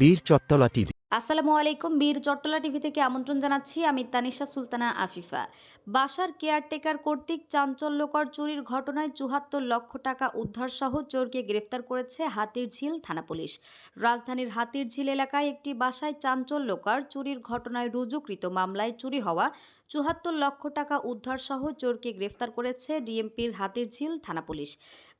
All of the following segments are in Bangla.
বীর চত্তলা টিভি। আসসালামু আলাইকুম, বীর চট্টলা টিভি থেকে আমন্ত্রণ জানাচ্ছি আমি তানিশা সুলতানা আফিফা। বাসার কেয়ারটেকার কর্তৃক চাঞ্চল্যকর চুরির ঘটনায় চুহাত্তর লক্ষ টাকা উদ্ধার সহ চোরকে গ্রেফতার করেছে হাতিরঝিল থানা পুলিশ। রাজধানীর হাতিরঝিল এলাকায় একটি বাসায় চাঞ্চল্যকর চুরির ঘটনায় রুজুকৃত মামলায় চুরি হওয়া চুহাত্তর লক্ষ টাকা উদ্ধার সহ চোরকে গ্রেফতার করেছে ডিএমপির হাতিরঝিল থানা পুলিশ।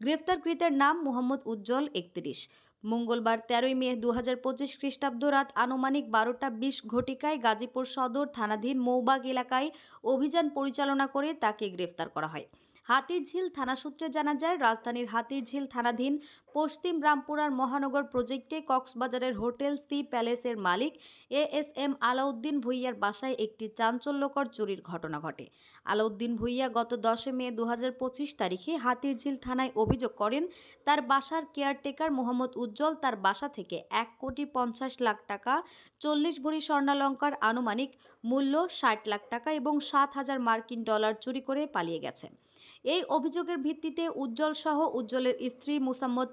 গ্রেফতারকৃতের নাম মোহাম্মদ উজ্জ্বল একত্রিশ। মঙ্গলবার তেরোই মে দু হাজার পঁচিশ খ্রিস্টাব্দ রাত আনুমানিক বারোটা বিশ ঘটিকায় গাজীপুর সদর থানাধীন মৌবাগ এলাকায় অভিযান পরিচালনা করে তাকে গ্রেফতার করা হয়। হাতিরঝিল থানা সূত্রে জানা যায়, রাজধানীর হাতিরঝিল থানাধীন পশ্চিম রামপুরার মহানগর প্রজেক্টে কক্সবাজারের হোটেল সি প্যালেসের মালিক এ এস এম আলাউদ্দিন ভুইয়ার বাসায় একটি চাঞ্চল্যকর চুরির ঘটনা ঘটে। আলাউদ্দিন ভুইয়া গত দশে মে দু তারিখে হাতিরঝিল থানায় অভিযোগ করেন, তার বাসার কেয়ারটেকার মোহাম্মদ উজ্জ্বল তার বাসা থেকে এক কোটি পঞ্চাশ লাখ টাকা, চল্লিশ ভরি স্বর্ণালঙ্কার আনুমানিক মূল্য ষাট লাখ টাকা এবং সাত হাজার মার্কিন ডলার চুরি করে পালিয়ে গেছে। এই অভিযোগের ভিত্তিতে উজ্জ্বল সহ উজ্জ্বলের স্ত্রী মুসাম্মদ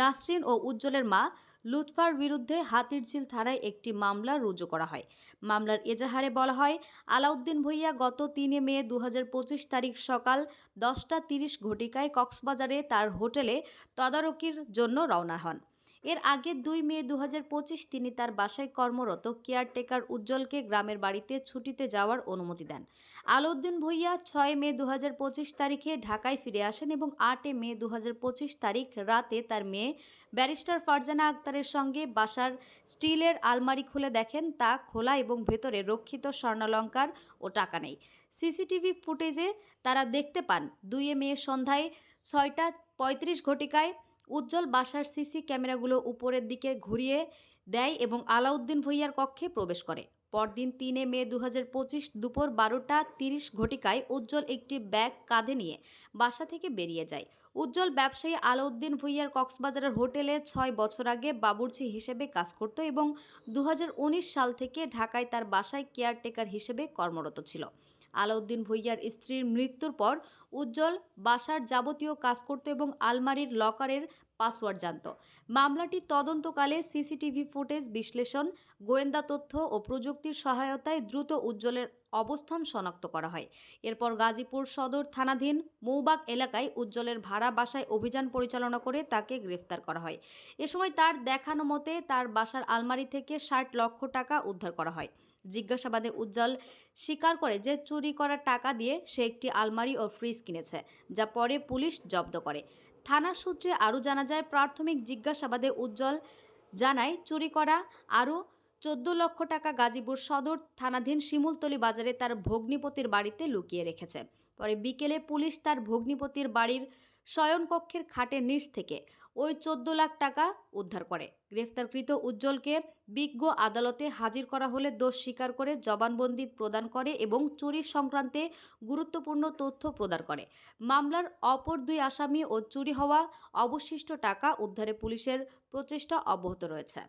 নাসরিন ও উজ্জ্বলের মা লুৎফার বিরুদ্ধে হাতিরঝিল থানায় একটি মামলা রুজু করা হয়। মামলার এজাহারে বলা হয়, আলাউদ্দিন ভুইয়া গত তিনে মে দু হাজার পঁচিশ তারিখ সকাল দশটা তিরিশ ঘটিকায় কক্সবাজারে তার হোটেলে তদারকির জন্য রওনা হন। এর আগে দুই মে দু তিনি তার বাসায় কর্মরত কেয়ারটেকার উজ্জ্বলকে গ্রামের বাড়িতে ছুটিতে যাওয়ার অনুমতি দেন। আলাউদ্দিন ভুইয়া ছয় মে দুহাজার পঁচিশ তারিখে ঢাকায় ফিরে আসেন এবং আটে মে দুহাজার পঁচিশ তারিখ রাতে তার মেয়ে ব্যারিস্টার ফারজানা আক্তারের সঙ্গে বাসার স্টিলের আলমারি খুলে দেখেন। তা খোলা এবং ভেতরে রক্ষিত স্বর্ণালঙ্কার ও টাকা নেই। সিসিটিভি ফুটেজে তারা দেখতে পান, দুই মে সন্ধ্যায় ছয়টা পঁয়ত্রিশ ঘটিকায় উজ্জ্বল বাসার সিসি ক্যামেরাগুলো উপরের দিকে ঘুরিয়ে দেয় এবং আলাউদ্দিন ভুইয়ার কক্ষে প্রবেশ করে। পরদিন তিনে মে দু হাজার পঁচিশ দুপুর বারোটা তিরিশ ঘটিকায় উজ্জ্বল একটি ব্যাগ কাঁধে নিয়ে বাসা থেকে বেরিয়ে যায়। উজ্জ্বল ব্যবসায়ী আলাউদ্দিন ভুইয়ার কক্সবাজারের হোটেলে ছয় বছর আগে বাবুর্চি হিসেবে কাজ করত এবং দু হাজার উনিশ সাল থেকে ঢাকায় তার বাসায় কেয়ারটেকার হিসেবে কর্মরত ছিল। আলাউদ্দিন ভুইয়ার স্ত্রীর মৃত্যুর পর উজ্জ্বল বাসার যাবতীয় কাজ করত এবং আলমারির লকারের পাসওয়ার্ড জানত। মামলাটি তদন্তকালে সিসিটিভি ফুটেজ বিশ্লেষণ, গোয়েন্দা তথ্য ও প্রযুক্তির সহায়তায় দ্রুত উজ্জ্বলের অবস্থান শনাক্ত করা হয়। এরপর গাজীপুর সদর থানাধীন মৌবাগ এলাকায় উজ্জ্বলের ভাড়া বাসায় অভিযান পরিচালনা করে তাকে গ্রেফতার করা হয়। এ সময় তার দেখানো মতে তার বাসার আলমারি থেকে ষাট লক্ষ টাকা উদ্ধার করা হয়। জিজ্ঞাসাবাদে উজ্জ্বল স্বীকার করে যে চুরি করা টাকা দিয়ে সে একটি আলমারি ও ফ্রিজ কিনেছে, যা পরে পুলিশ জব্দ করে। থানা সূত্রে আরও জানা যায়, প্রাথমিক জিজ্ঞাসাবাদে উজ্জ্বল জানায়, চুরি করা আরও চোদ্দ লক্ষ টাকা গাজীপুর সদর থানাধীন শিমুলতলি বাজারে তার ভগ্নিপতির বাড়িতে লুকিয়ে রেখেছে। পরে বিকেলে পুলিশ তার ভগ্নিপতির বাড়ির শয়নকক্ষের খাটের নিচ থেকে ওই চোদ্দ লাখ টাকা উদ্ধার করে। গ্রেফতারকৃত উজ্জ্বলকে বিজ্ঞ আদালতে হাজির করা হলে দোষ স্বীকার করে জবানবন্দি প্রদান করে এবং চুরি সংক্রান্তে গুরুত্বপূর্ণ তথ্য প্রদান করে। মামলার অপর দুই আসামি ও চুরি হওয়া অবশিষ্ট টাকা উদ্ধারে পুলিশের প্রচেষ্টা অব্যাহত রয়েছে।